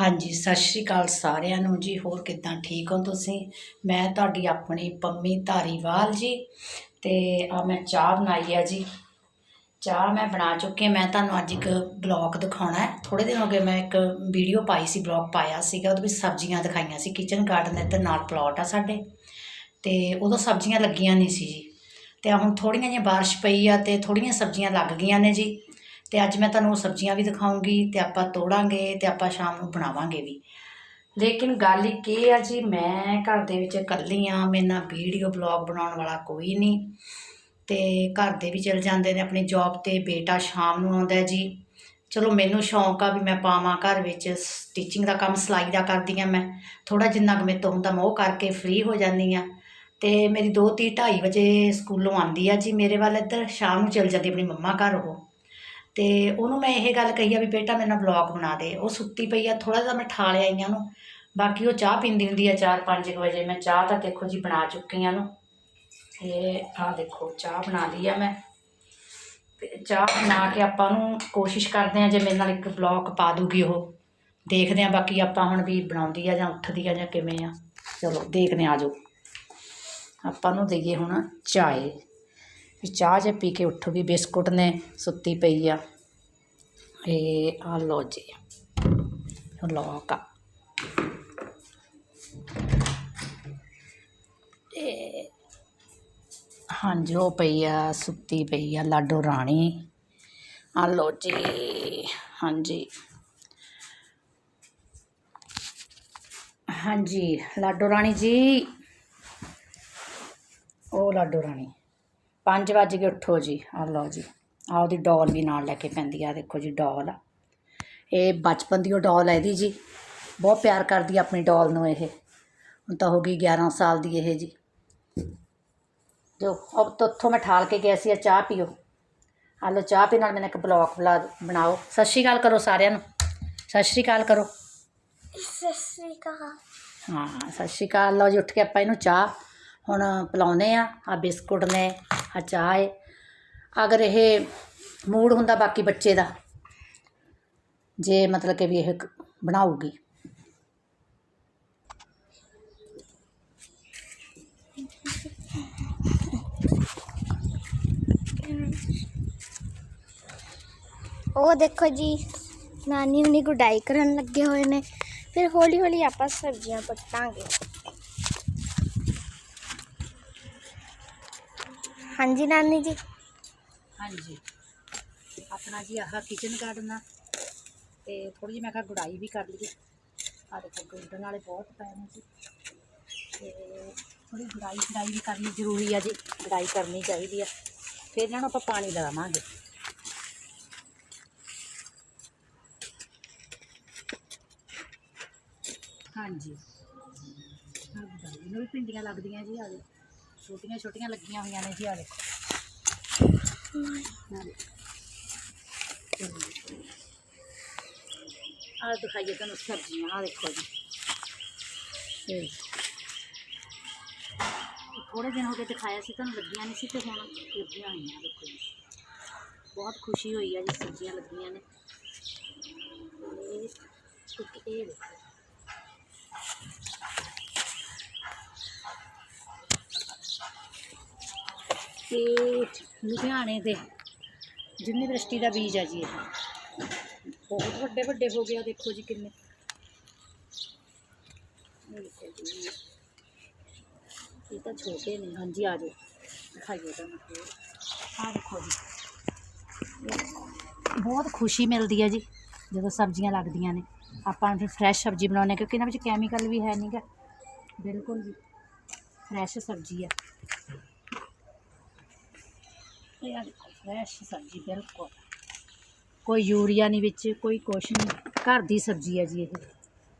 ਹਾਂਜੀ, ਸਤਿ ਸ਼੍ਰੀ ਅਕਾਲ ਸਾਰਿਆਂ ਨੂੰ ਜੀ, ਹੋਰ ਕਿੱਦਾਂ ਠੀਕ ਹੋ ਤੁਸੀਂ? ਮੈਂ ਤੁਹਾਡੀ ਆਪਣੀ ਪੰਮੀ ਧਾਰੀਵਾਲ ਜੀ ਤੇ ਆ ਮੈਂ ਚਾਹ ਬਣਾਈ ਆ ਜੀ। ਚਾਹ ਮੈਂ ਬਣਾ ਚੁੱਕੀ ਹਾਂ ਮੈਂ ਤੁਹਾਨੂੰ ਅੱਜ ਇੱਕ ਬਲੌਗ ਦਿਖਾਉਣਾ ਹੈ। ਥੋੜੇ ਦਿਨ ਹੋ ਗਏ ਮੈਂ ਇੱਕ ਵੀਡੀਓ ਪਾਈ ਸੀ, ਬਲੌਗ ਪਾਇਆ ਸੀਗਾ, ਉਹਦੇ ਵਿੱਚ ਸਬਜ਼ੀਆਂ ਦਿਖਾਈਆਂ ਸੀ ਕਿਚਨ ਗਾਰਡਨ ਇੱਧਰ ਨਾਲ ਪਲਾਟ ਆ ਸਾਡੇ। ਤੇ ਉਦੋਂ ਸਬਜ਼ੀਆਂ ਲੱਗੀਆਂ ਨਹੀਂ ਸੀ ਜੀ। ਤੇ ਹੁਣ ਥੋੜੀਆਂ ਜਿਹੀਆਂ ਬਾਰਿਸ਼ ਪਈ ਆ ਤੇ ਥੋੜੀਆਂ ਸਬਜ਼ੀਆਂ ਲੱਗ ਗਈਆਂ ਨੇ ਜੀ। ਤੇ ਅੱਜ ਮੈਂ ਤੁਹਾਨੂੰ ਉਹ ਸਬਜ਼ੀਆਂ ਵੀ ਦਿਖਾਉਂਗੀ ਤੇ ਆਪਾਂ ਤੋੜਾਂਗੇ ਤੇ ਆਪਾਂ ਸ਼ਾਮ ਨੂੰ ਬਣਾਵਾਂਗੇ ਵੀ। ਲੇਕਿਨ ਗੱਲ ਇੱਕ ਇਹ ਆ ਜੀ, ਮੈਂ ਘਰ ਦੇ ਵਿੱਚ ਇਕੱਲੀ ਆ, ਮੇਰੇ ਨਾਲ ਵੀਡੀਓ ਬਲੌਗ ਬਣਾਉਣ ਵਾਲਾ ਕੋਈ ਨਹੀਂ। ਤੇ ਘਰ ਦੇ ਵੀ ਚਲ ਜਾਂਦੇ ਨੇ, ਆਪਣੀ ਜੌਬ ਤੇ ਬੇਟਾ ਸ਼ਾਮ ਨੂੰ ਆਉਂਦਾ ਜੀ। ਚਲੋ ਮੈਨੂੰ ਸ਼ੌਂਕ ਆ ਵੀ ਮੈਂ ਪਾਵਾਂ ਘਰ ਵਿੱਚ ਸਟਿਚਿੰਗ ਦਾ ਕੰਮ, ਸਿਲਾਈ ਦਾ ਕਰਦੀ ਆ ਮੈਂ। ਥੋੜਾ ਜਿੰਨਾ ਕੁ ਮੇਰੇ ਤੋਂ ਹੁੰਦਾ ਮੈਂ ਉਹ ਕਰਕੇ ਫ੍ਰੀ ਹੋ ਜਾਂਦੀ ਆ। ਤੇ ਮੇਰੀ ਦੋ ਧੀ 2:30 ਵਜੇ ਸਕੂਲੋਂ ਆਉਂਦੀ ਆ ਜੀ, ਮੇਰੇ ਵੱਲ ਇੱਧਰ, ਸ਼ਾਮ ਨੂੰ ਚਲ ਜਾਂਦੀ ਆਪਣੀ ਮੰਮਾ ਘਰ ਉਹ। ਅਤੇ ਉਹਨੂੰ ਮੈਂ ਇਹ ਗੱਲ ਕਹੀ ਆ ਵੀ ਬੇਟਾ ਮੇਰੇ ਨਾਲ ਵਲੋਗ ਬਣਾ ਦੇ। ਉਹ ਸੁੱਤੀ ਪਈ ਆ, ਥੋੜ੍ਹਾ ਜਿਹਾ ਮੈਂ ਠਾ ਲਿਆ ਆਈਆਂ ਉਹਨੂੰ। ਬਾਕੀ ਉਹ ਚਾਹ ਪੀਂਦੀ ਹੁੰਦੀ ਆ 4-5 ਵਜੇ। ਮੈਂ ਚਾਹ ਤਾਂ ਦੇਖੋ ਜੀ ਬਣਾ ਚੁੱਕੀ ਆ ਨੂੰ ਤੇ ਆਹ ਦੇਖੋ, ਚਾਹ ਬਣਾ ਲਈ ਆ ਮੈਂ। ਤੇ ਚਾਹ ਬਣਾ ਕੇ ਆਪਾਂ ਨੂੰ ਕੋਸ਼ਿਸ਼ ਕਰਦੇ ਆ ਜੇ ਮੇਰੇ ਨਾਲ ਇੱਕ ਬਲੌਗ ਪਾ ਦੂਗੀ ਉਹ। ਦੇਖਦੇ ਆ ਬਾਕੀ ਆਪਾਂ ਹੁਣ ਵੀ ਬਣਾਉਂਦੀ ਆ ਜਾਂ ਉੱਠਦੀ ਆ ਜਾਂ ਕਿਵੇਂ ਆ। ਚਲੋ, ਦੇਖਦੇ ਆ ਜਾਓ ਆਪਾਂ ਨੂੰ ਦੇਈਏ ਹੁਣ ਚਾਏ। ਵੀ ਚਾਹ ਜੇ ਪੀ ਕੇ ਉੱਠੂਗੀ, ਬਿਸਕੁਟ ਨੇ ਸੁੱਤੀ ਪਈ ਆ। ਇਹ ਆ ਲੋ ਜੀ ਲੋਕ ਆ ਇਹ ਹਾਂਜੀ ਉਹ ਪਈ ਆ ਸੁੱਤੀ ਪਈ ਆ ਲਾਡੋ ਰਾਣੀ ਆ ਲੋ ਜੀ ਹਾਂਜੀ ਹਾਂਜੀ ਲਾਡੋ ਰਾਣੀ ਜੀ ਉਹ ਲਾਡੋ ਰਾਣੀ 5 ਵਜੇ ਕੇ ਉੱਠੋ ਜੀ ਆ ਲਓ ਜੀ ਆ ਉਹਦੀ ਡੋਲ ਵੀ ਨਾਲ ਲੈ ਕੇ ਪੈਂਦੀ ਆ ਦੇਖੋ ਜੀ ਡੋਲ ਆ। ਇਹ ਬਚਪਨ ਦੀ ਉਹ ਡੋਲ ਹੈ ਇਹਦੀ ਜੀ। ਬਹੁਤ ਪਿਆਰ ਕਰਦੀ ਆ ਆਪਣੀ ਡੋਲ ਨੂੰ ਇਹ। ਹੁਣ ਤਾਂ ਹੋ ਗਈ 11 ਸਾਲ ਦੀ ਇਹ ਜੀ। ਜੋ ਅਬ ਤੋਂ ਉੱਥੋਂ ਮੈਂ ਠਾਲ ਕੇ ਗਿਆ ਸੀ ਆ ਚਾਹ ਪੀਓ। ਆ ਲਓ ਚਾਹ ਪੀ ਨਾਲ ਮੈਨੂੰ ਇੱਕ ਬਲੌਗ ਬਣਾ ਬਣਾਓ। ਸਤਿ ਸ਼੍ਰੀ ਅਕਾਲ ਕਰੋ ਸਾਰਿਆਂ ਨੂੰ। ਸਤਿ ਸ਼੍ਰੀ ਅਕਾਲ ਕਰੋ। ਸਤਿ ਸ੍ਰੀ ਅਕਾਲ। ਹਾਂ ਸਤਿ ਸ਼੍ਰੀ ਅਕਾਲ। ਲਓ ਜੀ ਉੱਠ ਕੇ ਆਪਾਂ ਇਹਨੂੰ ਚਾਹ ਹੁਣ ਪਿਲਾਉਂਦੇ ਆ। ਆ ਬਿਸਕੁਟ ਨੇ ਆ ਚਾਹ ਹੈ ਅਗਰ ਇਹ ਮੂਡ ਹੁੰਦਾ ਬਾਕੀ ਬੱਚੇ ਦਾ ਜੇ ਮਤਲਬ ਕਿ ਵੀ ਇਹ ਕ- ਬਣਾਊਗੀ ਉਹ ਦੇਖੋ ਜੀ ਨਾਨੀ ਹੁਣੀ ਗੁਡਾਈ ਕਰਨ ਲੱਗੇ ਹੋਏ ਨੇ ਫਿਰ ਹੌਲੀ ਹੌਲੀ ਆਪਾਂ ਸਬਜ਼ੀਆਂ ਪੱਟਾਂਗੇ ਹਾਂਜੀ ਨਾਨੀ ਜੀ ਹਾਂਜੀ। ਆਪਣਾ ਜੀ ਆਹ ਕਿਚਨ ਗਾਰਡਨ ਆ। ਤੇ ਥੋੜੀ ਜਿਹੀ ਮੈਂ ਕਿਹਾ ਗੁੜਾਈ ਵੀ ਕਰ ਲਈਏ। ਆ ਦੇਖੋ ਗੁੰਡਣ ਵਾਲੇ ਬਹੁਤ ਪਏ ਨੇ ਜੀ। ਤੇ ਥੋੜੀ ਗੁੜਾਈ ਗੁੜਾਈ ਵੀ ਕਰਨੀ ਜ਼ਰੂਰੀ ਆ ਜੀ। ਗੁਡਾਈ ਕਰਨੀ ਚਾਹੀਦੀ ਆ। ਫਿਰ ਇਹਨਾਂ ਨੂੰ ਆਪਾਂ ਪਾਣੀ ਲਗਾਵਾਂਗੇ। ਹਾਂਜੀ। ਆਹ ਗੁੜਾਈ ਨੂੰ ਵੀ ਭਿੰਡੀਆਂ ਲੱਗਦੀਆਂ ਜੀ ਆ ਦੇਖੋ। ਛੋਟੀਆਂ ਛੋਟੀਆਂ ਲੱਗੀਆਂ ਹੋਈਆਂ ਨੇ ਜੀ ਆ ਦੇਖੋ। आज दिखाइए तुम सब्ज़ियाँ हाँ देखो जी थोड़े दिन हो गए दिखाया से तुम लगिया नहीं सी तो हम लगिया हुई देखो जी बहुत खुशी हुई है जी सब्ज़ियाँ लगिया ने देखो ਲੁਧਿਆਣੇ ਦੇ ਯੂਨੀਵਰਸਿਟੀ ਦਾ ਬੀਜ ਆ ਜੀ ਇਹ ਬਹੁਤ ਵੱਡੇ ਵੱਡੇ ਹੋ ਗਏ ਆ ਦੇਖੋ ਜੀ ਕਿੰਨੇ ਇਹ ਦੇਖੋ ਜੀ। ਇਹ ਤਾਂ ਛੋਟੇ ਨੇ ਹਾਂਜੀ ਆ ਜਾਓ ਦਿਖਾਈਏ ਤੁਹਾਨੂੰ ਆ ਦੇਖੋ ਜੀ ਇਹ ਦੇਖੋ। ਬਹੁਤ ਖੁਸ਼ੀ ਮਿਲਦੀ ਹੈ ਜੀ ਜਦੋਂ ਸਬਜ਼ੀਆਂ ਲੱਗਦੀਆਂ ਨੇ ਆਪਾਂ ਫਿਰ ਫਰੈਸ਼ ਸਬਜ਼ੀ ਬਣਾਉਂਦੇ ਹਾਂ ਕਿਉਂਕਿ ਇਹਨਾਂ ਵਿੱਚ ਕੈਮੀਕਲ ਵੀ ਹੈ ਨਹੀਂਗਾ ਬਿਲਕੁਲ ਜੀ ਫਰੈਸ਼ ਸਬਜ਼ੀ ਆ ਇਹ ਆ ਦੇਖੋ ਫਰੈਸ਼ ਸਬਜ਼ੀ ਬਿਲਕੁਲ। ਕੋਈ ਯੂਰੀਆ ਨਹੀਂ ਵਿੱਚ, ਕੋਈ ਕੁਛ ਨਹੀਂ ਘਰ ਦੀ ਸਬਜ਼ੀ ਹੈ ਜੀ ਇਹ।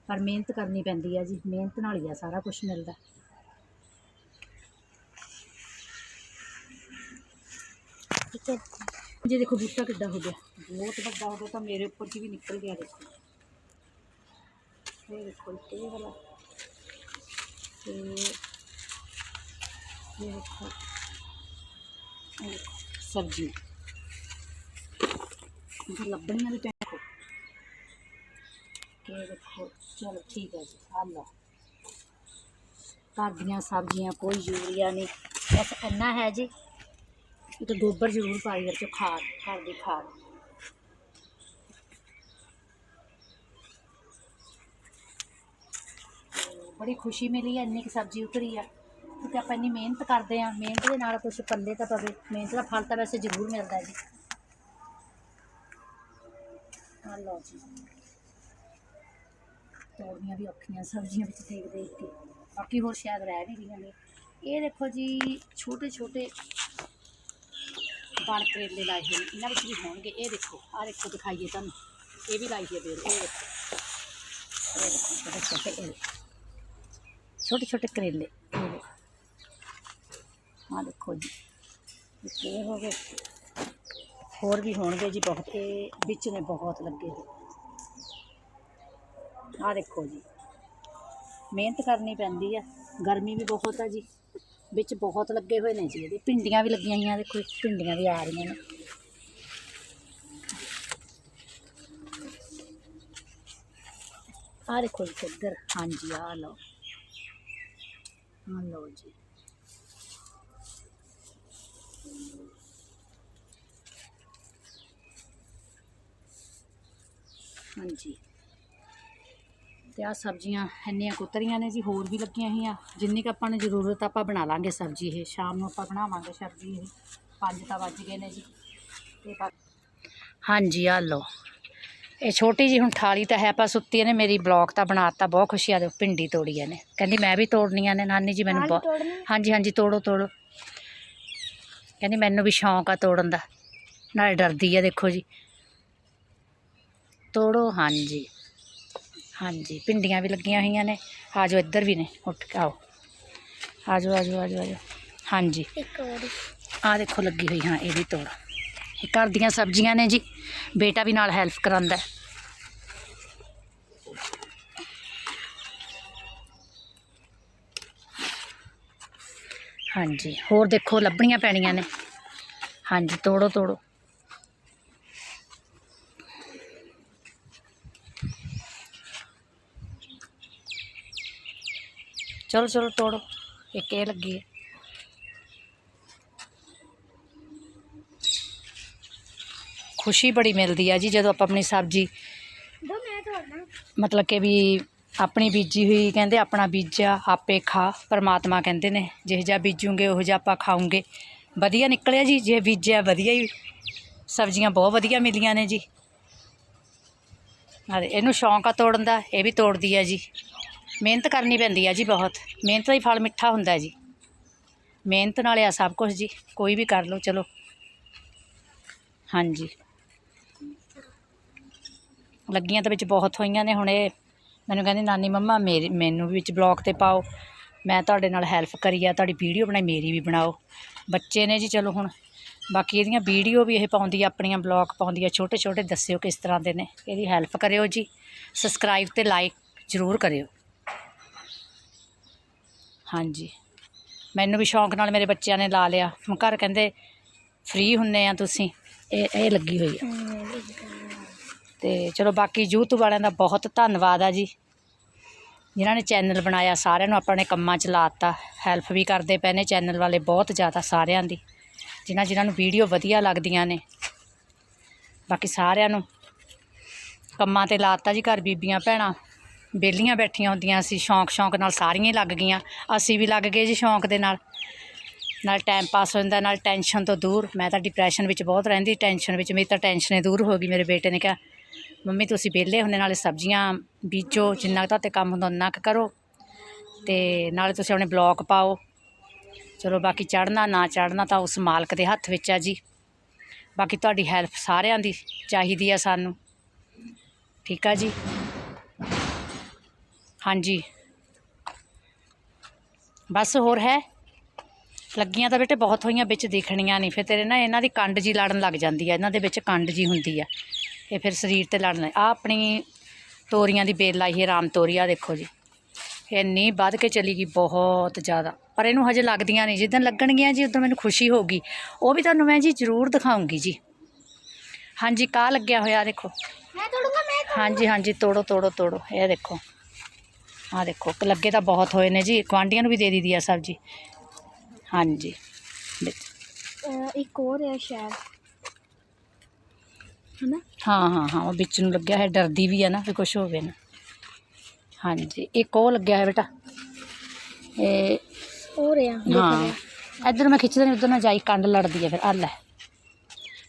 ਪਰ ਮਿਹਨਤ ਕਰਨੀ ਪੈਂਦੀ ਹੈ ਜੀ। ਮਿਹਨਤ ਨਾਲ ਹੀ ਆ ਸਾਰਾ ਕੁਝ ਮਿਲਦਾ। ਜੇ ਦੇਖੋ ਬੂਟਾ ਕਿੱਡਾ ਹੋ ਗਿਆ। ਬਹੁਤ ਵੱਡਾ ਹੋ ਗਿਆ ਤਾਂ ਮੇਰੇ ਉੱਪਰ ਦੀ ਵੀ ਨਿਕਲ ਗਿਆ ਦੇਖੋ। ਇਹ ਦੇਖੋ ਇਹ ਵਾਲਾ। ਤੇ ਇਹ ਦੇਖੋ। ਇਹ ਦੇਖੋ। सब्ज़ी। मुझे लबड़ी में भी देखो देखो चलो ठीक है जी आलो घर दिया सब्ज़ियाँ, कोई यूरिया नहीं। बस इन्ना है जी तो गोबर ज़रूर पाई रखो खाद घर की खाद। बड़ी खुशी मिली है, इन्नी सब्ज़ी उतरी है। ਉਤਰੀ ਆ ਕਿਉਂਕਿ ਆਪਾਂ ਇੰਨੀ ਮਿਹਨਤ ਕਰਦੇ ਆ ਮਿਹਨਤ ਦੇ ਨਾਲ ਕੁਝ ਪੱਲੇ ਤਾਂ ਪਵੇ ਮਿਹਨਤ ਦਾ ਫਲ ਤਾਂ ਵੈਸੇ ਜ਼ਰੂਰ ਮਿਲਦਾ ਜੀ ਆ ਲਓ ਜੀ ਤੋੜੀਆਂ ਵੀ ਔਖੀਆਂ ਸਬਜ਼ੀਆਂ ਵਿੱਚ ਦੇਖ ਦੇਖ ਕੇ ਬਾਕੀ ਹੋਰ ਸ਼ਾਇਦ ਰਹਿ ਵੀ ਗਈਆਂ ਨੇ ਇਹ ਦੇਖੋ ਜੀ ਛੋਟੇ ਛੋਟੇ ਬਣ ਕਰੇਲੇ ਲਾਏ ਹੋਏ ਨੇ ਇਹਨਾਂ ਵਿੱਚ ਵੀ ਹੋਣਗੇ ਇਹ ਦੇਖੋ ਆਹ ਦੇਖੋ ਦਿਖਾਈਏ ਤੁਹਾਨੂੰ ਇਹ ਵੀ ਲਾਈ ਹੈ ਬੇਲ ਇਹ ਦੇਖੋ ਇਹ ਦੇਖੋ ਛੋਟੇ ਛੋਟੇ ਇਹ ਦੇਖੋ। ਛੋਟੇ ਛੋਟੇ ਕਰੇਲੇ ਇਹ ਦੇਖੋ ਆਹ ਦੇਖੋ ਜੀ ਇੱਕ ਇਹ ਹੋ ਗਏ ਹੋਰ ਵੀ ਹੋਣਗੇ ਜੀ ਬਹੁਤ ਇਹ ਵਿੱਚ ਨੇ ਬਹੁਤ ਲੱਗੇ ਹੋਏ ਆਹ ਦੇਖੋ ਜੀ ਮਿਹਨਤ ਕਰਨੀ ਪੈਂਦੀ ਆ ਗਰਮੀ ਵੀ ਬਹੁਤ ਆ ਜੀ ਵਿੱਚ ਬਹੁਤ ਲੱਗੇ ਹੋਏ ਨੇ ਜੀ ਇਹਦੇ ਭਿੰਡੀਆਂ ਵੀ ਲੱਗੀਆਂ ਹੋਈਆਂ ਦੇਖੋ ਜੀ, ਭਿੰਡੀਆਂ ਵੀ ਆ ਰਹੀਆਂ ਨੇ ਆਹ ਦੇਖੋ ਜੀ ਇੱਧਰ ਹਾਂਜੀ ਆਹ ਲਓ ਆਹ ਲਓ ਜੀ ਹਾਂਜੀ। ਤੇ ਆ ਸਬਜ਼ੀਆਂ ਇੰਨੀਆਂ ਕੁਤਰੀਆਂ ਨੇ ਜੀ ਹੋਰ ਵੀ ਲੱਗੀਆਂ ਹੋਈਆਂ। ਜਿੰਨੀ ਕੁ ਆਪਾਂ ਨੂੰ ਜ਼ਰੂਰਤ ਆਪਾਂ ਬਣਾ ਲਾਂਗੇ ਸਬਜ਼ੀ ਇਹ। ਸ਼ਾਮ ਨੂੰ ਆਪਾਂ ਬਣਾਵਾਂਗੇ ਸਬਜ਼ੀ ਇਹ। ਪੰਜ ਤਾਂ ਵੱਜ ਗਏ ਨੇ ਜੀ। ਤੇ ਹਾਂਜੀ ਆ ਲਓ। ਇਹ ਛੋਟੀ ਜੀ ਹੁਣ ਥਾਲੀ ਤਾਂ ਹੈ ਆਪਾਂ ਸੁੱਤੀ ਨੇ। ਮੇਰੀ ਬਲੌਕ ਤਾਂ ਬਣਾਤਾ ਬਹੁਤ ਖੁਸ਼ੀ ਆ। ਦੇ ਭਿੰਡੀ ਤੋੜੀ ਇਹਨੇ ਕਹਿੰਦੀ ਮੈਂ ਵੀ ਤੋੜਨੀਆਂ ਨੇ ਨਾਨੀ ਜੀ ਮੈਨੂੰ ਬਹੁਤ ਹਾਂਜੀ ਹਾਂਜੀ ਤੋੜੋ ਤੋੜੋ। ਕਹਿੰਦੀ ਮੈਨੂੰ ਵੀ ਸ਼ੌਂਕ ਆ ਤੋੜਨ ਦਾ। ਨਾਲੇ ਡਰਦੀ ਆ ਦੇਖੋ ਜੀ। ਤੋੜੋ ਹਾਂਜੀ ਹਾਂਜੀ ਭਿੰਡੀਆਂ ਵੀ ਲੱਗੀਆਂ ਹੋਈਆਂ ਨੇ ਆ ਜਾਓ ਇੱਧਰ ਵੀ ਨੇ ਉੱਠ ਕੇ ਆਓ ਆ ਜਾਓ ਆ ਜਾਓ ਆ ਜਾਓ ਆ ਜਾਓ ਹਾਂਜੀ ਇੱਕ ਹੋਰ ਆ ਦੇਖੋ ਲੱਗੀ ਹੋਈ ਹਾਂ ਇਹ ਵੀ ਤੋੜ ਇਹ ਘਰ ਦੀਆਂ ਸਬਜ਼ੀਆਂ ਨੇ ਜੀ ਬੇਟਾ ਵੀ ਨਾਲ ਹੈਲਪ ਕਰਾਂਦਾ ਹੈ। ਹਾਂਜੀ ਹੋਰ ਦੇਖੋ ਲੱਭਣੀਆਂ ਪੈਣੀਆਂ ਨੇ ਹਾਂਜੀ ਤੋੜੋ ਤੋੜੋ ਚਲੋ ਚਲੋ ਤੋੜੋ। ਇੱਕ ਇਹ ਲੱਗੀ ਹੈ। ਖੁਸ਼ੀ ਬੜੀ ਮਿਲਦੀ ਆ ਜੀ ਜਦੋਂ ਆਪਾਂ ਆਪਣੀ ਸਬਜ਼ੀ ਮਤਲਬ ਕਿ ਵੀ ਆਪਣੀ ਬੀਜੀ ਹੋਈ ਕਹਿੰਦੇ ਆਪਣਾ ਬੀਜਾ ਆਪੇ ਖਾ ਪਰਮਾਤਮਾ ਕਹਿੰਦੇ ਨੇ ਜਿਹੋ ਜਿਹਾ ਬੀਜੂਗੇ ਉਹੋ ਜਿਹਾ ਆਪਾਂ ਖਾਉਂਗੇ ਵਧੀਆ ਨਿਕਲਿਆ ਜੀ ਜੇ ਬੀਜਿਆ ਵਧੀਆ ਹੀ। ਸਬਜ਼ੀਆਂ ਬਹੁਤ ਵਧੀਆ ਮਿਲੀਆਂ ਨੇ ਜੀ। ਇਹਨੂੰ ਸ਼ੌਂਕ ਆ ਤੋੜਨ ਦਾ ਇਹ ਵੀ ਤੋੜਦੀ ਆ ਜੀ। ਮਿਹਨਤ ਕਰਨੀ ਪੈਂਦੀ ਆ ਜੀ ਬਹੁਤ। ਮਿਹਨਤ ਦਾ ਹੀ ਫਲ ਮਿੱਠਾ ਹੁੰਦਾ ਜੀ। ਮਿਹਨਤ ਨਾਲ ਆ ਸਭ ਕੁਝ ਜੀ। ਕੋਈ ਵੀ ਕਰ ਲਓ, ਚਲੋ। ਹਾਂਜੀ। ਲੱਗੀਆਂ ਤਾਂ ਵਿੱਚ ਬਹੁਤ ਹੋਈਆਂ ਨੇ, ਹੁਣ ਇਹ ਮੈਨੂੰ ਕਹਿੰਦੀ, ਨਾਨੀ, ਮੰਮਾ, ਮੇਰੀ, ਮੈਨੂੰ ਵੀ ਵਿੱਚ ਬਲੌਗ ਤੇ ਪਾਓ। ਮੈਂ ਤੁਹਾਡੇ ਨਾਲ ਹੈਲਪ ਕਰੀ ਆ, ਤੁਹਾਡੀ ਵੀਡੀਓ ਬਣਾਈ, ਮੇਰੀ ਵੀ ਬਣਾਓ। ਬੱਚੇ ਨੇ ਜੀ, ਚਲੋ ਹੁਣ। ਬਾਕੀ ਇਹਦੀਆਂ ਵੀਡੀਓ ਵੀ ਇਹ ਪਾਉਂਦੀ ਆ, ਆਪਣੀਆਂ ਬਲੌਗ ਪਾਉਂਦੀ ਆ ਛੋਟੇ ਛੋਟੇ ਦੱਸਿਓ ਕਿਸ ਤਰ੍ਹਾਂ ਦੇ ਨੇ। ਇਹਦੀ ਹੈਲਪ ਕਰਿਓ ਜੀ। ਸਬਸਕ੍ਰਾਈਬ ਤੇ ਲਾਈਕ ਜ਼ਰੂਰ ਕਰਿਓ। ਹਾਂਜੀ। ਮੈਨੂੰ ਵੀ ਸ਼ੌਂਕ ਨਾਲ ਮੇਰੇ ਬੱਚਿਆਂ ਨੇ ਲਾ ਲਿਆ। ਹੁਣ ਘਰ ਕਹਿੰਦੇ ਫ੍ਰੀ ਹੁੰਨੇ ਆ ਤੁਸੀਂ। ਇਹ ਇਹ ਲੱਗੀ ਹੋਈ ਆ। ਤੇ ਚਲੋ ਬਾਕੀ YouTube ਵਾਲਿਆਂ ਦਾ ਬਹੁਤ ਧੰਨਵਾਦ ਆ ਜੀ। ਜਿਨ੍ਹਾਂ ਨੇ ਚੈਨਲ ਬਣਾਇਆ ਸਾਰਿਆਂ ਨੂੰ ਆਪਣੇ ਕੰਮਾਂ 'ਚ ਲਾਤਾ। ਹੈਲਪ ਵੀ ਕਰਦੇ ਪਏ ਨੇ ਚੈਨਲ ਵਾਲੇ ਬਹੁਤ ਜ਼ਿਆਦਾ ਸਾਰਿਆਂ ਦੀ। ਜਿਨ੍ਹਾਂ ਜਿਨ੍ਹਾਂ ਨੂੰ ਵੀਡੀਓ ਵਧੀਆ ਲੱਗਦੀਆਂ ਨੇ। ਬਾਕੀ ਸਾਰਿਆਂ ਨੂੰ ਕੰਮਾਂ ਤੇ ਲਾਤਾ ਜੀ ਘਰ ਬੀਬੀਆਂ ਭੈਣਾਂ। ਵਿਹਲੀਆਂ ਬੈਠੀਆਂ ਹੁੰਦੀਆਂ ਸੀ, ਸ਼ੌਂਕ ਸ਼ੌਂਕ ਨਾਲ ਸਾਰੀਆਂ ਹੀ ਲੱਗ ਗਈਆਂ। ਅਸੀਂ ਵੀ ਲੱਗ ਗਏ ਜੀ ਸ਼ੌਂਕ ਦੇ ਨਾਲ। ਨਾਲ ਟਾਈਮ ਪਾਸ ਹੋ ਜਾਂਦਾ, ਨਾਲ ਟੈਨਸ਼ਨ ਤੋਂ ਦੂਰ। ਮੈਂ ਤਾਂ ਡਿਪਰੈਸ਼ਨ ਵਿੱਚ ਬਹੁਤ ਰਹਿੰਦੀ ਟੈਨਸ਼ਨ ਵਿੱਚ ਮੇਰੀ ਤਾਂ ਟੈਨਸ਼ਨ ਹੀ ਦੂਰ ਹੋ ਗਈ। ਮੇਰੇ ਬੇਟੇ ਨੇ ਕਿਹਾ, ਮੰਮੀ, ਤੁਸੀਂ ਵਿਹਲੇ ਹੁੰਦੇ, ਨਾਲੇ ਸਬਜ਼ੀਆਂ ਬੀਜੋ, ਜਿੰਨਾ ਕੁ ਤੁਹਾਡੇ ਕੰਮ ਹੁੰਦਾ, ਉਨਾ ਕੁ ਕਰੋ। ਤੇ ਨਾਲੇ ਤੁਸੀਂ ਆਪਣੇ ਬਲੌਗ ਪਾਓ। ਚਲੋ, ਬਾਕੀ ਚੜ੍ਹਨਾ, ਨਾ ਚੜ੍ਹਨਾ ਤਾਂ ਉਸ ਮਾਲਕ ਦੇ ਹੱਥ ਵਿੱਚ ਆ ਜੀ। ਬਾਕੀ ਤੁਹਾਡੀ ਹੈਲਪ ਸਾਰਿਆਂ ਦੀ ਚਾਹੀਦੀ ਆ ਸਾਨੂੰ। ਠੀਕ ਆ ਜੀ? ਹਾਂਜੀ। ਬਸ ਹੋਰ ਹੈ? ਲੱਗੀਆਂ ਤਾਂ ਬੇਟੇ ਬਹੁਤ ਹੋਈਆਂ ਵਿੱਚ ਦਿਖਣੀਆਂ ਨਹੀਂ। ਫਿਰ ਤੇਰੇ ਨਾ ਇਹਨਾਂ ਦੀ ਕੰਡ ਜੀ ਲੜਨ ਲੱਗ ਜਾਂਦੀ ਆ। ਇਹਨਾਂ ਦੇ ਵਿੱਚ ਕੰਡ ਜੀ ਹੁੰਦੀ ਆ। ਇਹ ਫਿਰ ਸਰੀਰ ਤੇ ਲੜਨ ਆ ਆਪਣੀ ਤੋਰੀਆਂ ਦੀ ਬੇਲ ਲਾਈ ਹੈ ਰਾਮ ਤੋਰੀ ਆ ਦੇਖੋ ਜੀ। ਇੰਨੀ ਵੱਧ ਕੇ ਚਲੀ ਗਈ ਬਹੁਤ ਜ਼ਿਆਦਾ। ਪਰ ਇਹਨੂੰ ਹਜੇ ਲੱਗਦੀਆਂ ਨਹੀਂ। ਜਿੱਦਣ ਲੱਗਣਗੀਆਂ ਜੀ ਉਦੋਂ ਮੈਨੂੰ ਖੁਸ਼ੀ ਹੋਊਗੀ। ਉਹ ਵੀ ਤੁਹਾਨੂੰ ਮੈਂ ਜੀ ਜ਼ਰੂਰ ਦਿਖਾਉਂਗੀ ਜੀ। ਹਾਂਜੀ ਕਾਹ ਲੱਗਿਆ ਹੋਇਆ ਦੇਖੋ। ਮੈਂ ਤੋੜੂੰਗਾ ਮੈਂ ਹਾਂਜੀ ਹਾਂਜੀ ਤੋੜੋ ਤੋੜੋ ਤੋੜੋ। ਇਹ ਦੇਖੋ। ਆਹ ਦੇਖੋ ਲੱਗੇ ਤਾਂ ਬਹੁਤ ਹੋਏ ਨੇ ਜੀ। ਗੁਆਂਢੀਆਂ ਨੂੰ ਵੀ ਦੇ ਦਿੱਤੀ ਆ ਸਬਜ਼ੀ ਹਾਂਜੀ। ਇੱਕ ਹੋਰ ਹੈ ਸ਼ਾਇਦ। ਹਨਾ? ਹਾਂ ਹਾਂ ਹਾਂ ਉਹ ਵਿੱਚ ਨੂੰ ਲੱਗਿਆ ਹੈ ਡਰਦੀ ਵੀ ਆ ਨਾ ਵੀ ਕੁਝ ਹੋਵੇ ਨਾ। ਹਾਂਜੀ ਇੱਕ ਉਹ ਲੱਗਿਆ ਹੈ ਬੇਟਾ। ਇਹ ਹੈ। ਹਾਂ ਇੱਧਰ ਮੈਂ ਖਿੱਚਦਾ ਨਹੀਂ ਉਧਰ ਨਾ ਜਾਈ ਕੰਡ ਲੜਦੀ ਹੈ ਫਿਰ ਆ ਲੈ।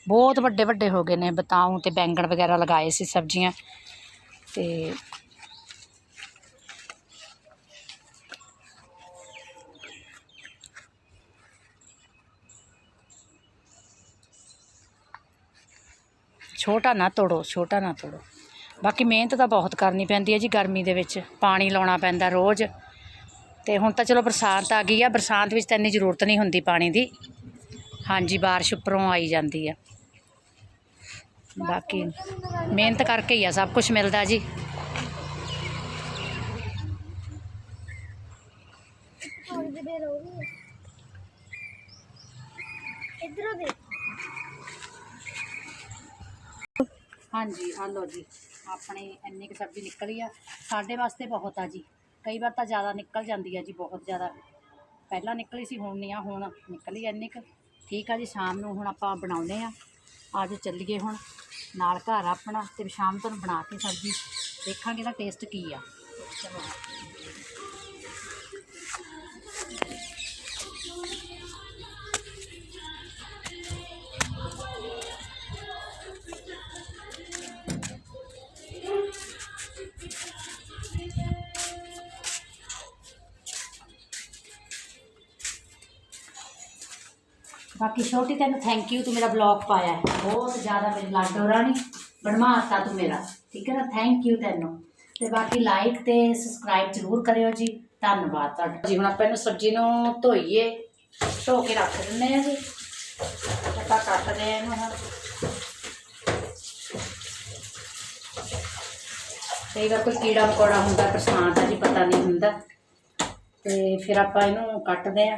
ਬਹੁਤ ਵੱਡੇ ਵੱਡੇ ਹੋ ਗਏ ਨੇ ਬਤਾਉ ਤੇ ਬੈਂਗਣ ਵਗੈਰਾ ਲਗਾਏ ਸੀ ਸਬਜ਼ੀਆਂ। ਤੇ ਛੋਟਾ ਨਾ ਤੋੜੋ, ਛੋਟਾ ਨਾ ਤੋੜੋ। ਬਾਕੀ ਮਿਹਨਤ ਤਾਂ ਬਹੁਤ ਕਰਨੀ ਪੈਂਦੀ ਹੈ ਜੀ ਗਰਮੀ ਦੇ ਵਿੱਚ, ਪਾਣੀ ਲਾਉਣਾ ਪੈਂਦਾ ਰੋਜ਼। ਤੇ ਹੁਣ ਤਾਂ ਚਲੋ ਬਰਸਾਤ ਆ ਗਈ ਆ, ਬਰਸਾਤ ਵਿੱਚ ਤਾਂ ਇੰਨੀ ਜ਼ਰੂਰਤ ਨਹੀਂ ਹੁੰਦੀ ਪਾਣੀ ਦੀ। ਹਾਂਜੀ, ਬਾਰਿਸ਼ ਉੱਪਰੋਂ ਆਈ ਜਾਂਦੀ ਆ। ਬਾਕੀ ਮਿਹਨਤ ਕਰਕੇ ਹੀ ਆ, ਸਭ ਕੁਝ ਮਿਲਦਾ ਜੀ। ਇਧਰੋਂ ਦੇ ਹਾਂਜੀ ਆ ਲਓ ਜੀ, ਆਪਣੀ ਇੰਨੀ ਕੁ ਸਬਜ਼ੀ ਨਿਕਲੀ ਆ। ਸਾਡੇ ਵਾਸਤੇ ਬਹੁਤ ਆ ਜੀ। ਕਈ ਵਾਰ ਤਾਂ ਜ਼ਿਆਦਾ ਨਿਕਲ ਜਾਂਦੀ ਆ ਜੀ, ਬਹੁਤ ਜ਼ਿਆਦਾ। ਪਹਿਲਾਂ ਨਿਕਲੀ ਸੀ, ਹੁਣ ਨਹੀਂ ਆ, ਹੁਣ ਨਿਕਲੀ ਇੰਨੀ ਕੁ। ਠੀਕ ਆ ਜੀ, ਸ਼ਾਮ ਨੂੰ ਹੁਣ ਆਪਾਂ ਬਣਾਉਂਦੇ ਆ। ਆਜੋ ਚੱਲੀਏ ਹੁਣ ਨਾਲ ਘਰ ਆਪਣਾ ਤੇ ਸ਼ਾਮ ਨੂੰ ਬਣਾ ਕੇ ਸਬਜ਼ੀ। ਦੇਖਾਂਗੇ ਇਹਦਾ ਟੇਸਟ ਕੀ ਆ। ਚਲੋ। ਬਾਕੀ ਛੋਟੀ ਤੈਨੂੰ ਥੈਂਕ ਯੂ ਤੂੰ ਮੇਰਾ ਬਲੌਗ ਪਾਇਆ ਹੈ। ਬਹੁਤ ਜ਼ਿਆਦਾ ਮੇਰੇ ਲਾਡੋ ਰਾਣੀ ਬਣਵਾਤਾ ਤੂੰ ਮੇਰਾ। ਠੀਕ ਹੈ ਨਾ? ਥੈਂਕ ਯੂ ਤੈਨੂੰ। ਤੇ ਬਾਕੀ ਲਾਈਕ ਤੇ ਸਬਸਕ੍ਰਾਈਬ ਜ਼ਰੂਰ ਕਰਿਓ ਜੀ। ਧੰਨਵਾਦ ਤੁਹਾਡਾ। ਜੀ, ਹੁਣ ਆਪਾਂ ਇਹਨੂੰ ਸਬਜ਼ੀ ਨੂੰ ਧੋਈਏ। ਧੋ ਕੇ ਰੱਖ ਦਿੰਦੇ ਆ ਜੀ। ਆਪਾਂ ਕੱਟਦੇ ਆ ਇਹਨੂੰ ਹੁਣ। ਕਈ ਵਾਰ ਕੋਈ ਕੀੜਾ ਮਕੌੜਾ ਹੁੰਦਾ ਬਰਸਾਤ ਦਾ ਜੀ, ਪਤਾ ਨਹੀਂ ਹੁੰਦਾ। ਤੇ ਫਿਰ ਆਪਾਂ ਇਹਨੂੰ ਕੱਟਦੇ ਆ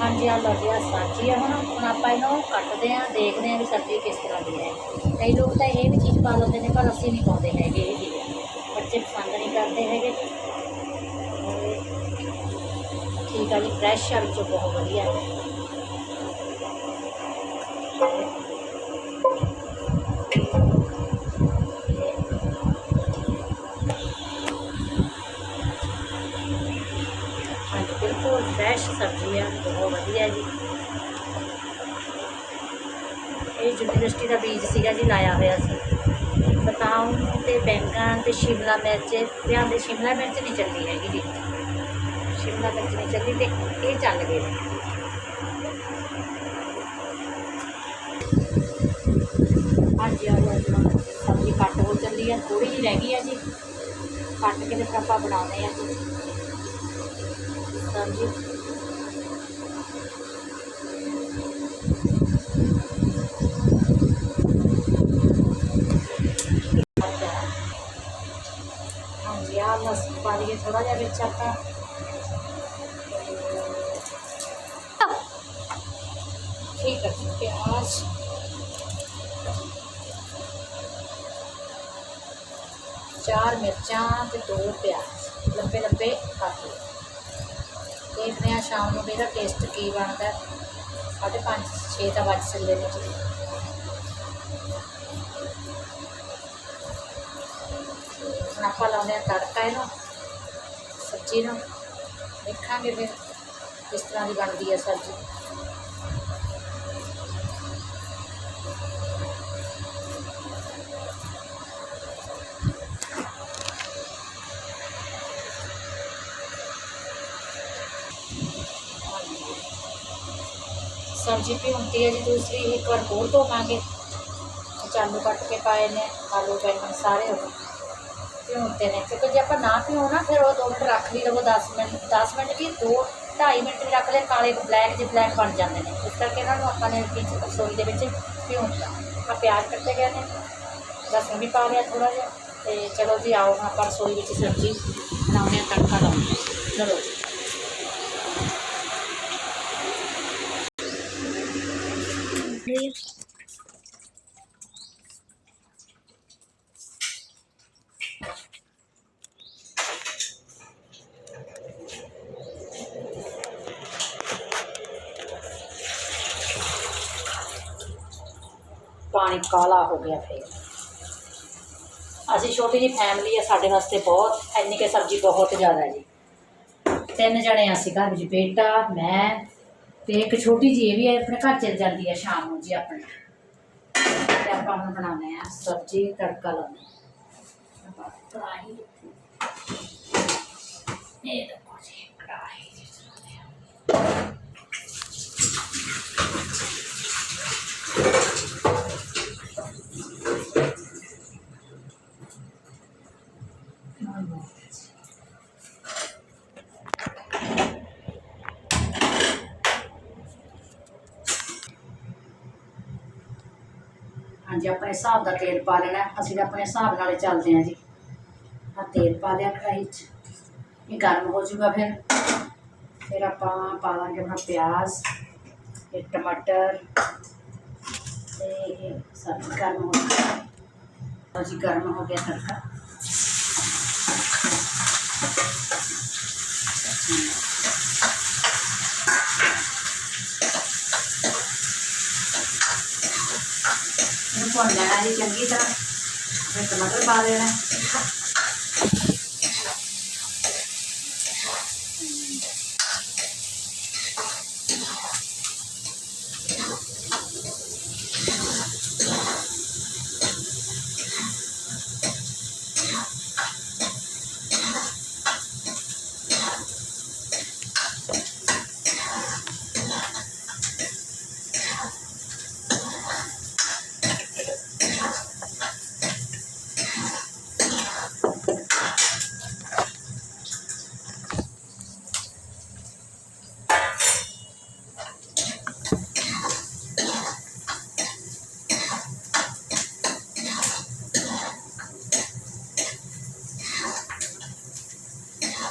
ਹਾਂਜੀ ਆ ਲਓ ਜੀ, ਆਹ ਸਬਜ਼ੀ ਆ ਹੁਣ। ਹੁਣ ਆਪਾਂ ਇਹਨੂੰ ਕੱਟਦੇ ਆ, ਦੇਖਦੇ ਆ ਵੀ ਸਬਜ਼ੀ ਕਿਸ ਤਰ੍ਹਾਂ ਦੀ ਹੈ। ਕਈ ਲੋਕ ਤਾਂ ਇਹ ਵੀ ਚੀਜ਼ ਪਾ ਲੈਂਦੇ ਨੇ, ਪਰ ਅਸੀਂ ਨਹੀਂ ਪਾਉਂਦੇ ਹੈਗੇ ਇਹ ਚੀਜ਼। ਬੱਚੇ ਪਸੰਦ ਨਹੀਂ ਕਰਦੇ ਹੈਗੇ। ਠੀਕ ਆ ਜੀ ਫਰੈਸ਼ ਆ ਵਿੱਚੋਂ, ਬਹੁਤ ਵਧੀਆ। ਹੈ ਫਰੈਸ਼ ਸਬਜ਼ੀ ਆ ਬਹੁਤ ਵਧੀਆ ਜੀ ਇਹ ਯੂਨੀਵਰਸਿਟੀ ਦਾ ਬੀਜ ਸੀਗਾ ਜੀ ਲਾਇਆ ਹੋਇਆ ਸੀ ਬਤਾਉ ਤੇ ਬੈਂਗਣ ਤੇ ਸ਼ਿਮਲਾ ਮਿਰਚ ਵਿਆਹ ਦੇ ਸ਼ਿਮਲਾ ਮਿਰਚ ਨਹੀਂ ਚੱਲੀ ਹੈਗੀ ਜੀ ਸ਼ਿਮਲਾ ਮਿਰਚ ਨਹੀਂ ਚੱਲੀ ਤੇ ਇਹ ਚੱਲ ਗਏ ਨੇ ਹਾਂਜੀ ਆ ਲਓ ਜੀ ਹੁਣ ਸਬਜ਼ੀ ਕੱਟ ਹੋ ਚੱਲੀ ਆ ਥੋੜੀ ਜਿਹੀ ਰਹਿ ਗਈ ਆ ਜੀ ਕੱਟ ਕੇ ਤੇ ਫਿਰ ਆਪਾਂ ਬਣਾਉਂਦੇ ਆ ਜੀ ਸਬਜ਼ੀ ਹਾਂਜੀ ਆ ਲਸਣ ਪਾ ਲਈਏ ਥੋੜਾ ਜਿਹਾ ਵਿੱਚ ਆਪਾਂ ਠੀਕ ਹੈ ਜੀ, ਪਿਆਜ਼ ਚਾਰ ਮਿਰਚਾਂ ਤੇ ਦੋ ਪਿਆਜ਼ ਲੰਬੇ ਲੰਬੇ ਕੱਟ ਲਓ ਦੇਖਦੇ ਹਾਂ ਸ਼ਾਮ ਨੂੰ ਵੀ ਇਹਦਾ ਟੇਸਟ ਕੀ ਬਣਦਾ ਹੈ। ਸਾਢੇ ਪੰਜ ਛੇ ਤਾਂ ਵੱਜ ਚੱਲੇ ਨੇ ਜੀ ਹੁਣ ਆਪਾਂ ਲਾਉਂਦੇ ਹਾਂ ਤੜਕਾ ਇਹਨੂੰ ਸਬਜ਼ੀ ਨੂੰ ਦੇਖਾਂਗੇ ਫਿਰ ਕਿਸ ਤਰ੍ਹਾਂ ਦੀ ਬਣਦੀ ਹੈ ਸਬਜ਼ੀ ਸਬਜ਼ੀ ਭਿਉਂਤੀ ਹੈ ਜੀ ਦੂਸਰੀ ਇੱਕ ਵਾਰ ਹੋਰ ਧੋਵਾਂਗੇ ਵਿੱਚ ਆਲੂ ਕੱਟ ਕੇ ਪਾਏ ਨੇ ਆਲੂ ਬੈਂਗਣ ਸਾਰੇ ਹੋ ਗਏ ਭਿਉਂਤੇ ਨੇ ਕਿਉਂਕਿ ਜੇ ਆਪਾਂ ਨਾ ਭਿਓ ਨਾ ਫਿਰ ਉਹ ਦੋ ਮਿੰਟ ਰੱਖ ਲਈ ਲਵੋ 10 ਮਿੰਟ 10 ਮਿੰਟ ਕੀ ਦੋ 2.5 ਮਿੰਟ ਵੀ ਰੱਖ ਲਏ ਕਾਲੇ ਬਲੈਕ ਜਿਹੇ ਬਲੈਕ ਬਣ ਜਾਂਦੇ ਨੇ ਇਸ ਕਰਕੇ ਇਹਨਾਂ ਨੂੰ ਆਪਾਂ ਨੇ ਵਿੱਚ ਰਸੋਈ ਦੇ ਵਿੱਚ ਭਿਉਂਤਾ ਆ ਪਿਆਜ਼ ਕੱਟੇ ਗਏ ਨੇ ਲਸਣ ਵੀ ਪਾ ਲਿਆ ਥੋੜਾ ਜਿਹਾ ਤੇ ਚਲੋ ਜੀ ਆਓ ਹੁਣ ਆਪਾਂ ਰਸੋਈ ਵਿੱਚ ਸਬਜ਼ੀ ਬਣਾਉਂਦੇ ਹਾਂ ਤੜਕਾ ਲਾਉਂਦੇ ਹਾਂ ਚਲੋ ਜੀ ਪਾਣੀ ਕਾਲਾ ਹੋ ਗਿਆ ਫੇਰ। ਅਸੀਂ ਛੋਟੀ ਜਿਹੀ ਫੈਮਿਲੀ ਹੈ ਸਾਡੇ ਵਾਸਤੇ ਬਹੁਤ, ਇੰਨੀ ਕਿ ਸਬਜ਼ੀ ਬਹੁਤ ਜ਼ਿਆਦਾ ਜੀ। ਤਿੰਨ ਜਣੇ ਹਾਂ ਅਸੀਂ ਘਰ ਵਿੱਚ, ਬੇਟਾ, ਮੈਂ ਤੇ ਇੱਕ ਛੋਟੀ ਜਿਹੀ, ਇਹ ਵੀ ਹੈ ਆਪਣੇ ਘਰ ਚਲ ਜਾਂਦੀ ਹੈ ਸ਼ਾਮ ਨੂੰ ਜੀ ਆਪਣੇ। ਤੇ ਆਪਾਂ ਹੁਣ ਬਣਾਉਂਦੇ ਆ ਸਬਜ਼ੀ, ਤੜਕਾ ਲਾਉਂਦੇ ਹਾਂ ਇਹ ਦੇਖੋ ਜੀ ਕੜਾਹੀ ਜੀ ਚਲਾਉਂਦੇ ਹਾਂ ਹਾਂਜੀ ਆਪਣੇ ਹਿਸਾਬ ਦਾ ਤੇਲ ਪਾ ਲੈਣਾ, ਅਸੀਂ ਤਾਂ ਆਪਣੇ ਹਿਸਾਬ ਨਾਲ ਹੀ ਚੱਲਦੇ ਹਾਂ ਜੀ। ਆ ਤੇਲ ਪਾ ਲਿਆ ਕੜਾਹੀ 'ਚ, ਇਹ ਗਰਮ ਹੋ ਜਾਊਗਾ ਫਿਰ। ਫਿਰ ਆਪਾਂ ਪਾ ਲਾਂਗੇ ਆਪਣਾ ਪਿਆਜ਼, ਇਹ ਟਮਾਟਰ, ਤੇ ਇਹ ਸਭ ਗਰਮ ਹੋ ਗਿਆ ਜੀ, ਗਰਮ ਹੋ ਗਿਆ ਤੜਕਾ ਇਹਨੂੰ ਭੁੰਨ ਲੈਣਾ ਜੀ ਚੰਗੀ ਤਰ੍ਹਾਂ। ਫਿਰ ਟਮਾਟਰ ਪਾ ਦੇਣਾ।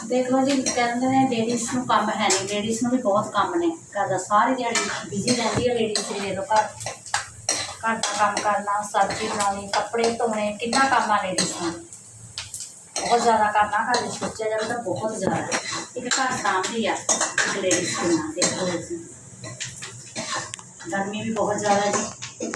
ਦੇਖ ਲਓ ਜੀ ਕਹਿੰਦੇ ਨੇ ਲੇਡੀਜ਼ ਨੂੰ ਕੰਮ ਹੈ ਨਹੀਂ ਲੇਡੀਜ਼ ਨੂੰ ਵੀ ਬਹੁਤ ਕੰਮ ਨੇ ਘਰ ਦਾ, ਸਾਰੀ ਦਿਹਾੜੀ ਬਿਜ਼ੀ ਰਹਿੰਦੀ ਹੈ ਲੇਡੀਜ਼ ਦੇ ਲੋ ਘਰ ਘਰ ਦਾ ਕੰਮ ਕਰਨਾ, ਸਬਜ਼ੀ ਬਣਾਉਣੀ, ਕੱਪੜੇ ਧੋਣੇ, ਕਿੰਨਾ ਕੰਮ ਆ ਲੇਡੀਜ਼ ਨੂੰ। ਬਹੁਤ ਜ਼ਿਆਦਾ ਕਰਨਾ ਘਰ ਵਿੱਚ ਸੋਚਿਆ ਜਾਵੇ ਤਾਂ ਬਹੁਤ ਜ਼ਿਆਦਾ। ਇੱਕ ਘਰ ਸਾਂਭਦੀ ਆ, ਇੱਕ ਲੇਡੀਜ਼ ਕਿੰਨਾ ਦੇਖੋ ਤੁਸੀਂ। ਗਰਮੀ ਵੀ ਬਹੁਤ ਜ਼ਿਆਦਾ ਜੀ।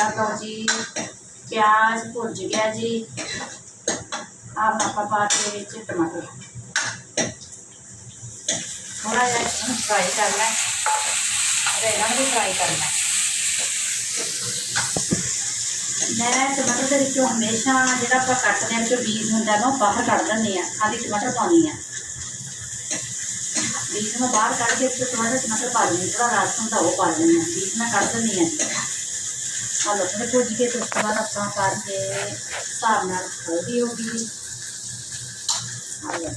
गया तो जी, प्याज भुज गया जी। आप टमाटर। थोड़ा जहा फ्राई करना रेगन भी फ्राई करना मैं टमाटर के हमेशा जो आप कटने जो बीज होंगे ना बाहर कड़ दें खाली टमाटर पानी है बीज में बहर कड़ के टमाटर टमाटर पा दें थोड़ा रस होंगे वो पा दें बीज मैं कड़ दें ਆਲੂ ਥੋੜੇ ਭੁੱਜ ਕੇ ਤੇ ਉਸ ਤੋਂ ਬਾਅਦ ਆਪਾਂ ਕਰਕੇ ਹਿਸਾਬ ਨਾਲ ਹਲਦੀ ਹੋ ਗਈ ਆਲੂ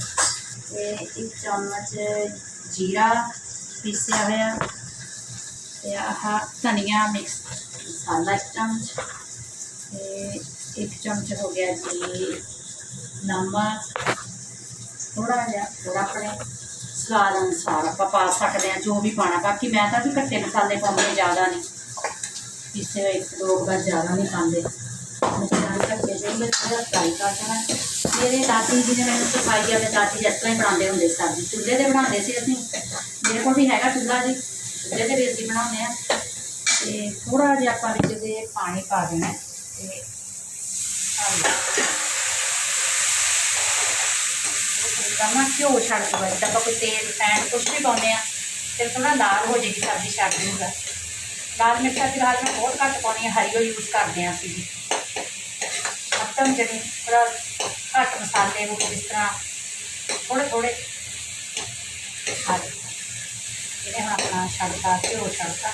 ਤੇ ਇੱਕ ਚਮਚ ਜੀਰਾ ਪੀਸਿਆ ਹੋਇਆ ਤੇ ਆਹ ਧਨੀਆ ਮਿਕਸ ਮਸਾਲਾ ਇੱਕ ਚਮਚ ਤੇ ਇੱਕ ਚਮਚ ਹੋ ਗਿਆ ਜੀ ਨਮਕ ਥੋੜਾ ਜਿਹਾ ਥੋੜਾ ਆਪਣੇ ਸਵਾਦ ਅਨੁਸਾਰ ਆਪਾਂ ਪਾ ਸਕਦੇ ਹਾਂ ਜੋ ਵੀ ਪਾਣਾ ਬਾਕੀ ਮੈਂ ਤਾਂ ਵੀ ਘੱਟੇ ਮਸਾਲੇ ਪਾਉਂਦੀ ਹਾਂ, ਜ਼ਿਆਦਾ ਨਹੀਂ ਪੀਸੇ ਹੋਏ ਇੱਕ ਦੋ ਵਾਰ ਜ਼ਿਆਦਾ ਨਹੀਂ ਪਾਉਂਦੇ ਮਸਾਲੇ ਘੱਟੇ ਜਿਹੇ ਮੈਂ ਥੋੜਾ ਫਰਾਈ ਕਰ ਦੇਣਾ ਮੇਰੇ ਦਾਦੀ ਜੀ ਨੇ ਮੈਨੂੰ ਸਿਖਾਈ ਆ ਮੇਰੇ ਦਾਦੀ ਜੀ ਇਸ ਤਰ੍ਹਾਂ ਹੀ ਬਣਾਉਂਦੇ ਹੁੰਦੇ ਸੀ ਸਬਜ਼ੀ ਚੁੱਲ੍ਹੇ ਤੇ ਬਣਾਉਂਦੇ ਸੀ ਅਸੀਂ ਮੇਰੇ ਕੋਲ ਵੀ ਹੈਗਾ ਚੁੱਲ੍ਹਾ ਜੀ ਚੁੱਲ੍ਹੇ ਤੇ ਵੀ ਅਸੀਂ ਬਣਾਉਂਦੇ ਆ ਤੇ ਥੋੜਾ ਜਿਹਾ ਆਪਾਂ ਵਿੱਚ ਦੇ ਪਾਣੀ ਪਾ ਦੇਣਾ ਹੈ ਤੇ ਕਮਾ ਘਿਓ ਛੱਡ ਦੂਗਾ ਜਿੱਦਾਂ ਆਪਾਂ ਕੋਈ ਤੇਲ ਫੈਨ ਕੁਛ ਵੀ ਪਾਉਂਦੇ ਆ ਤੇ ਥੋੜਾ ਲਾਲ ਹੋ ਜਾਏਗੀ ਸਬਜ਼ੀ ਛੱਡ ਦੂਗਾ ਲਾਲ ਮਿਰਚਾਂ ਫਿਲਹਾਲ ਮੈਂ ਬਹੁਤ ਘੱਟ ਪਾਉਣੀ ਆ ਹਰੀ ਉਹ ਯੂਜ਼ ਕਰਦੇ ਆ ਅਸੀਂ ਵੀ ਮੱਤਮ ਜਿਹੜੀ ਥੋੜਾ ਘੱਟ ਮਸਾਲੇ ਉਹ ਇਸ ਤਰ੍ਹਾਂ ਥੋੜੇ ਥੋੜੇ ਹਰੀ ਇਹਨੇ ਹੁਣ ਆਪਣਾ ਛੱਡਤਾ ਘਿਓ ਛੱਡਤਾ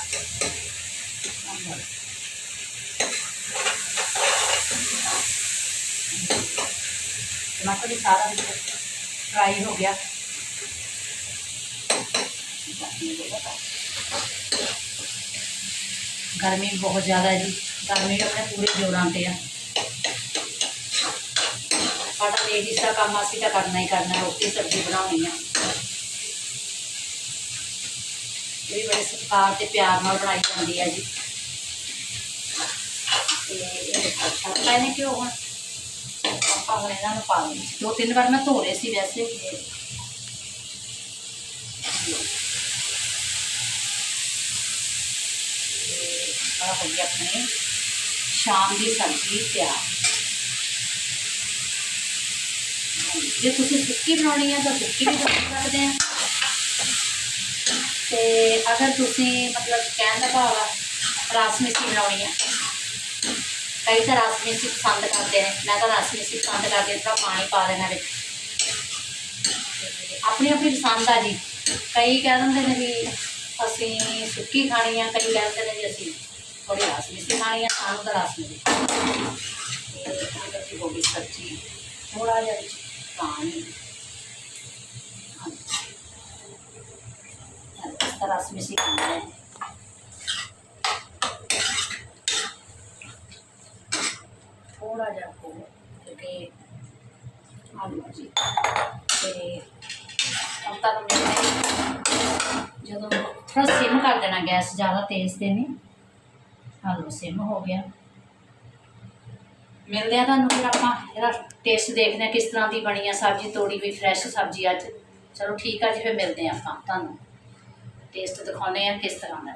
ਟਮਾਟਰ ਵੀ ਸਾਰਾ ਵਿੱਚ ਫਰਾਈ ਹੋ ਗਿਆ गर्मी बहुत ज़्यादा है जी। गर्मी में अपने पूरे ज़ोर आते हैं। साढ़ा तो लेडीज़ का काम असी तो करना ही करना है, रोटी, सब्ज़ी बनानी है। भी बड़े सत्कार से प्यार बनाई जाती है जी। पता नहीं क्यों हम हम पा दो तीन बार मैं धो रहे सी वैसे। और होगी अपनी शाम की सब्ज़ी तैयार। जो तुम सुी बनानी है तो सुी भी बना सकते हैं। तो अगर तुम मतलब कह का भाव है, रास मिस्सी बनानी है। कई तो रस मिशी पसंद करते हैं। मैं तो रस मिशी पसंद करती थोड़ा पानी पा देना बिच। अपनी अपनी पसंद आ जी। कई कह देंगे भी, असी सुी खानी है, कई कह देंगे जी असी है सब्ज़ी, थोड़ा जहा पानी। रस है। थोड़ा जहा क्योंकि आलू जी जो थोड़ा सिम कर देना गैस, ज़्यादा तेज़ देने ਸਿਮ ਹੋ ਗਿਆ। ਮਿਲਦੇ ਆ ਤੁਹਾਨੂੰ ਫਿਰ ਆਪਾਂ ਇਹਦਾ ਟੇਸਟ ਦੇਖਦੇ ਆ ਕਿਸ ਤਰ੍ਹਾਂ ਦੀ ਬਣੀ ਆ ਸਬਜ਼ੀ, ਤੋੜੀ ਵੀ ਫਰੈਸ਼ ਸਬਜ਼ੀ ਅੱਜ। ਚਲੋ ਠੀਕ ਆ ਜੀ, ਫਿਰ ਮਿਲਦੇ ਆ ਆਪਾਂ ਤੁਹਾਨੂੰ। ਟੇਸਟ ਦਿਖਾਉਂਦੇ ਆ ਕਿਸ ਤਰ੍ਹਾਂ ਦਾ